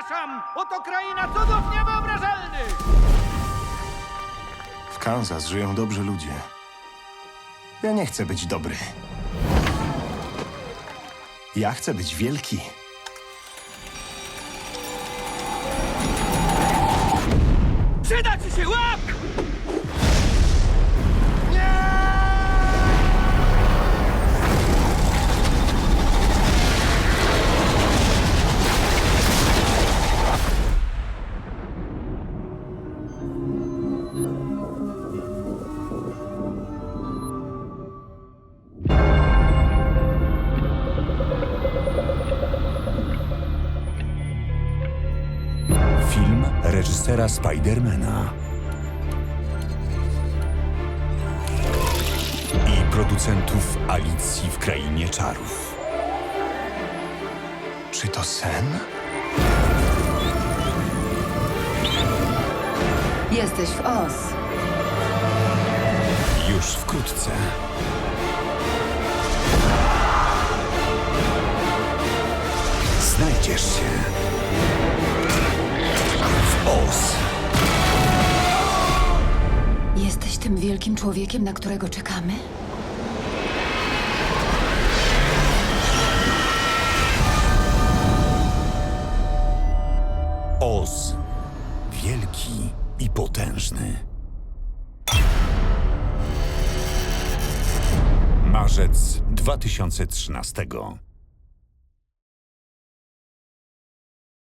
Zapraszam! Oto kraina cudów niewyobrażalnych! W Kansas żyją dobrzy ludzie. Ja nie chcę być dobry. Ja chcę być wielki. Film reżysera Spidermana i producentów Alicji w Krainie Czarów. Czy to sen? Jesteś w Oz. Już wkrótce. Znajdziesz się tym wielkim człowiekiem, na którego czekamy? Oz. Wielki i potężny. Marzec 2013